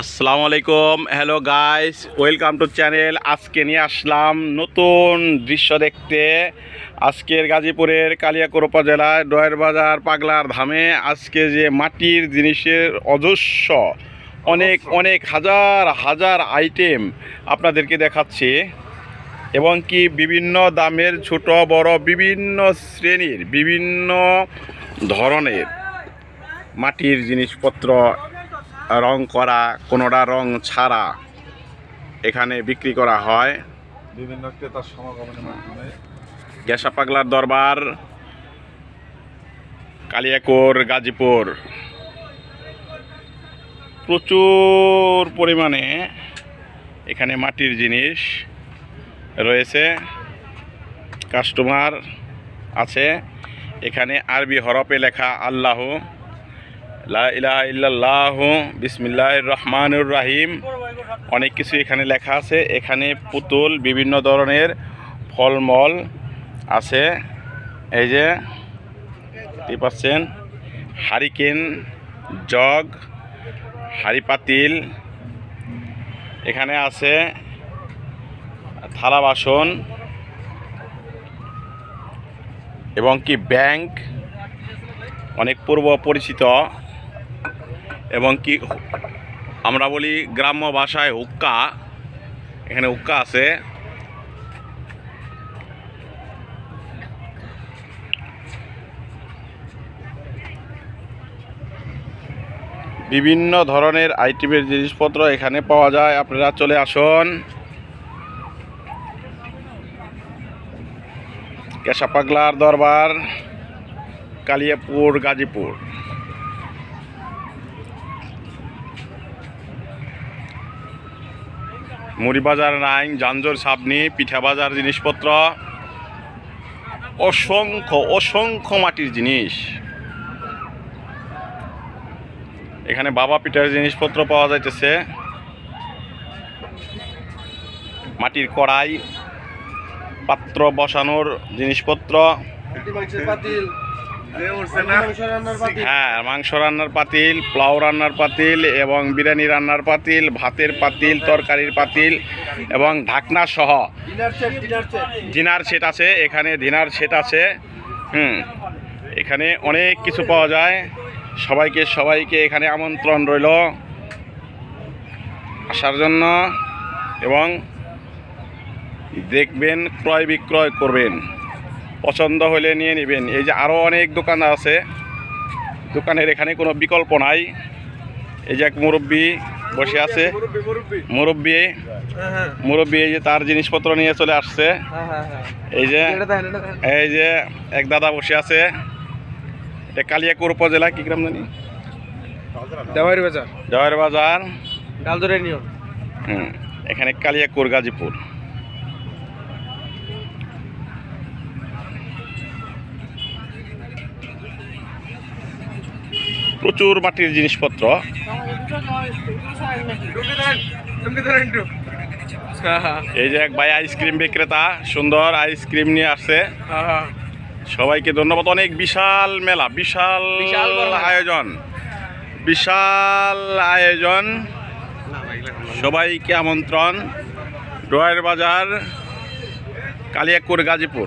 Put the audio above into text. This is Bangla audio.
আসসালামু আলাইকুম hello guys welcome to channel আজকে নিয়ে আসলাম নতুন দৃশ্য দেখতে। আজকের গাজীপুরের কালিয়াকোর উপজেলায় ডয়ের বাজার পাগলার ধামে আজকে যে মাটির জিনিসের অজস্র অনেক অনেক হাজার হাজার আইটেম আপনাদেরকে দেখাচ্ছি। এবং কি বিভিন্ন দামের ছোট বড় বিভিন্ন শ্রেণির বিভিন্ন ধরনের মাটির জিনিসপত্র রং করা কোনোটা রং ছাড়া এখানে বিক্রি করা হয়। বিভিন্ন ক্রেতার সমাগমের মাধ্যমে। গ্যাসা পাগলার দরবার কালিয়াকোর গাজীপুর। প্রচুর পরিমাণে এখানে মাটির জিনিস রয়েছে কাস্টমার আছে। এখানে আরবি হরফে লেখা আল্লাহ। লা ইলাহা ইল্লাল্লাহ বিসমিল্লাহ রহমানুর রাহিম। অনেক কিছু এখানে লেখা আছে। এখানে পুতুল, বিভিন্ন ধরনের ফলমল আছে। এই যে, দেখতে পাচ্ছেন, হারিকেন, জগ হাড়ি পাতিল এখানে আছে থালা বাসন এবং কি ব্যাংক, অনেক পূর্ব পরিচিত। এবং কি আমরা বলি গ্রাম্য ভাষায় হুক্কা। এখানে হুক্কা আছে। বিভিন্ন ধরনের আইটেমের জিনিসপত্র এখানে পাওয়া যায়। আপনারা চলে আসুন। কেশাপাগলার দরবার, কালিয়াপুর, গাজীপুর। মুড়ি বাজার নাইন, জাঞ্জর সাবনি পিঠা বাজার জিনিসপত্র, অসংখ্য অসংখ্য মাটির জিনিস। এখানে বাবা পিঠার জিনিসপত্র পাওয়া যাইতেছে। মাটির কড়াই, পাত্র বসানোর জিনিসপত্র। হ্যাঁ মাংস রান্নার পাতিল পোলাও রান্নার পাতিল এবং বিরিয়ানি রান্নার পাতিল ভাতের পাতিল তরকারির পাতিল এবং ঢাকনা সহ ডিনার সেট আছে এখানে ডিনার সেট আছে। হুম এখানে অনেক কিছু পাওয়া যায়। সবাইকে সবাইকে এখানে আমন্ত্রণ রইল আসার জন্য এবং দেখবেন ক্রয় বিক্রয় করবেন। পছন্দ হলে নিয়ে নেবেন। এই যে আরও অনেক দোকান আছে। দোকানের এখানে কোনো বিকল্প নাই। এই যে এক মুরব্বী বসে আছে। মুরব্বী মুরব্বী এই যে তার জিনিসপত্র নিয়ে চলে আসছে। এই যে এই যে এক দাদা বসে আছে। এটা কালিয়াকুর উপজেলা কি গ্রাম জানি? বাজার। জয়ের বাজার। ডালদরে হুম এখানে কালিয়াকুর গাজীপুর। প্রচুর মাটির জিনিসপত্র। এই যে এক ভাই আইসক্রিম বিক্রেতা সুন্দর আইসক্রিম নিয়ে আসছে। সবাইকে ধন্যবাদ। অনেক বিশাল মেলা বিশাল। আয়োজন বিশাল আয়োজন। সবাইকে আমন্ত্রণ। ডয়ের বাজার কালিয়াকুর গাজীপুর।